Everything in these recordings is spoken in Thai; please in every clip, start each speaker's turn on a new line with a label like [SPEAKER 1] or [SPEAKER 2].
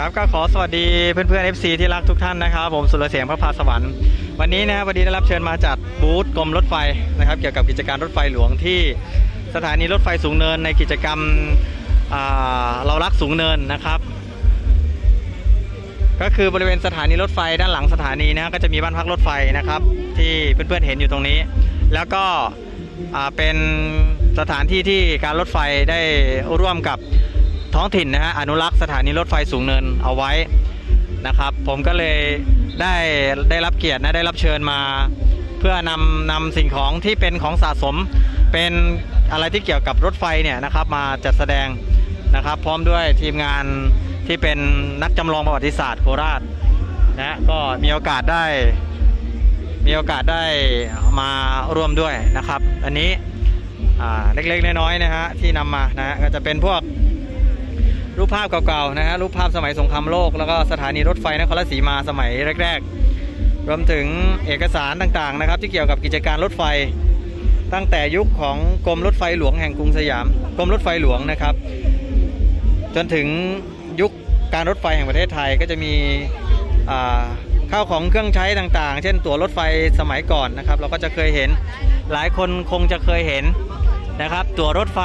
[SPEAKER 1] ครับก็ขอสวัสดีเพื่อนๆ FC ที่รักทุกท่านนะครับ ผมสุรเสียงพระพาสวรรค์วันนี้นะวันนี้ได้รับเชิญมาจากบูธกรมรถไฟนะครับ เกี่ยวกับกิจการรถไฟหลวงที่สถานีรถไฟสูงเนินในกิจกรรมอ่าเรารักสูงเนินนะครับ ก็คือบริเวณสถานีรถไฟด้านหลังสถานีนะก็จะมีบ้านพักรถไฟนะครับ ที่เพื่อนๆเห็นอยู่ตรงนี้ แล้วก็อ่าเป็นสถานที่ที่การรถไฟได้ร่วมกับ ท้องถิ่นนะฮะอนุรักษ์สถานีรถไฟสูงเนินเอาไว้นะครับ ผมก็เลยได้ได้รับเกียรตินะได้รับเชิญมา เพื่อนำนำสิ่งของที่เป็นของสะสมเป็นอะไรที่เกี่ยวกับรถไฟเนี่ยนะครับมาจัดแสดงนะครับ พร้อมด้วยทีมงานที่เป็นนักจำลองประวัติศาสตร์โคราชนะก็มีโอกาสได้มีโอกาสได้มาร่วมด้วยนะครับ อันนี้อ่าเล็กๆน้อยๆนะฮะที่นำมานะก็จะเป็นพวก รูปภาพเก่าๆนะฮะรูปภาพสมัยสงครามโลก แล้วก็สถานีรถไฟนครราชสีมาสมัยแรก ๆ รวมถึงเอกสารต่างๆนะครับ ที่เกี่ยวกับกิจการรถไฟ ตั้งแต่ยุคของกรมรถไฟหลวงแห่งกรุงสยามกรมรถไฟหลวงนะครับ จนถึงยุคการรถไฟแห่งประเทศไทยก็จะมีข้าวของเครื่องใช้ต่างๆ เช่นตั๋วรถไฟสมัยก่อนนะครับ เราก็จะเคยเห็นหลายคนคงจะเคยเห็นนะครับ ตั๋วรถไฟ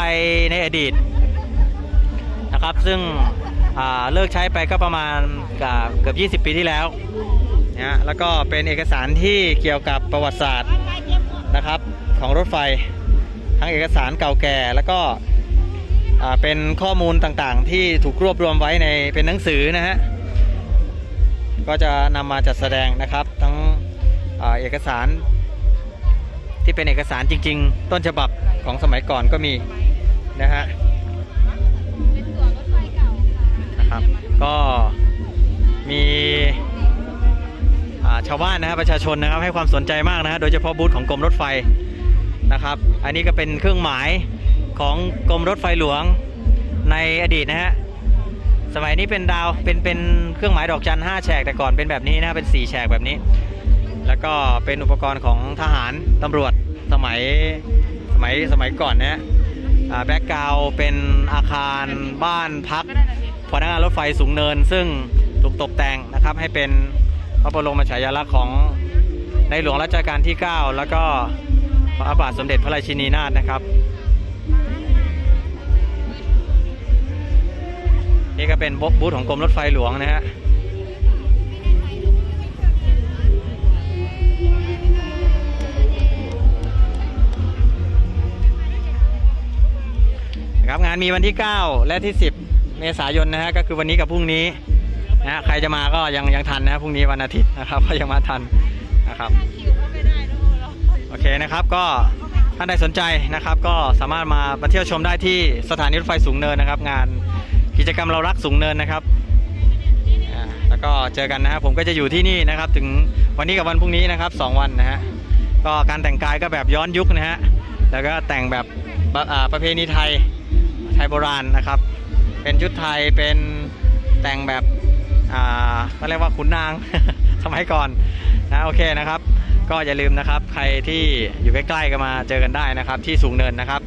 [SPEAKER 1] ในอดีต นะครับ ซึ่งเลิกใช้ไปก็ประมาณเกือบ20 ปีที่แล้วนะแล้วก็เป็นเอกสารที่เกี่ยวกับประวัติศาสตร์นะครับของรถไฟทั้งเอกสารเก่าแก่แล้วก็เป็นข้อมูลต่างๆ ที่ถูกรวบรวมไว้ในเป็นหนังสือนะฮะก็จะนำมาจัดแสดงนะครับ ทั้งอเอกสารที่เป็นเอกสารจริง ๆ ต้นฉบับของสมัยก่อนก็มีนะฮะาชาวบ้านนะฮะประชาชนนะครับให้ความสนใจมากนะฮะโดยเฉพาะบูธของกรมรถไฟนะครับ อันนี้ก็เป็นเครื่องหมายของกรมรถไฟหลวงในอดีตนะฮะสมัยนี้เป็นดาวเป็นเป็นเครื่องหมายดอกจันห้าแฉกแต่ก่อนเป็นแบบนี้นะเป็นสี่แฉกแบบนี้ แล้วก็เป็นอุปกรณ์ของทหารตำรวจสมัยสมัยสมัยก่อนนะฮะแบ็กกราวเป็นอาคารบ้านพัก
[SPEAKER 2] ก็ได้นะพี่
[SPEAKER 1] พนักงานรถไฟสูงเนิน ซึ่งถูกตกแต่งนะครับให้เป็น พระบรมฉายาลักษณ์ของในหลวงรัชกาลที่ 9 แล้วก็พระบาทสมเด็จพระราชินีนาถนะครับ นี่ก็เป็นบูธของกรมรถไฟหลวงนะฮะครับงานมีวันที่ 9 และที่ 10 เมษายนนะฮะก็คือวันนี้กับพรุ่งนี้ นะฮะใครจะมาก็ยังยังทันนะพรุ่งนี้วันอาทิตย์นะครับ ก็ยังมาทันนะครับ
[SPEAKER 2] โอเรา
[SPEAKER 1] โอเคนะครับก็ท่านใดสนใจนะครับ ก็สามารถมามาเที่ยวชมได้ที่สถานีรถไฟสูงเนินนะครับ งานกิจกรรมเรารักสูงเนินนะครับอ่าแล้วก็เจอกันนะครับผมก็จะอยู่ที่นี่นะครับ ถึงวันนี้กับวันพรุ่งนี้นะครับสองวันนะฮะก็การแต่งกายก็แบบย้อนยุคนะฮะแล้วก็แต่งแบบประอ่าประเพณีไทยไทยโบราณนะครับ เป็นชุดไทยเป็นแต่งแบบ อ่าเขาเรียกว่าขุนนาง สมัยก่อนนะโอเคนะครับ ก็อย่าลืมนะครับ ใครที่อยู่ใกล้ๆก็มาเจอกันได้นะครับ ที่สูงเนินนะครับ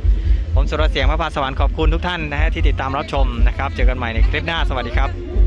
[SPEAKER 1] ผมสุรเสียงพระพาสวรรค์ขอบคุณทุกท่านนะฮะที่ติดตามรับชมนะครับ เจอกันใหม่ในคลิปหน้าสวัสดีครับ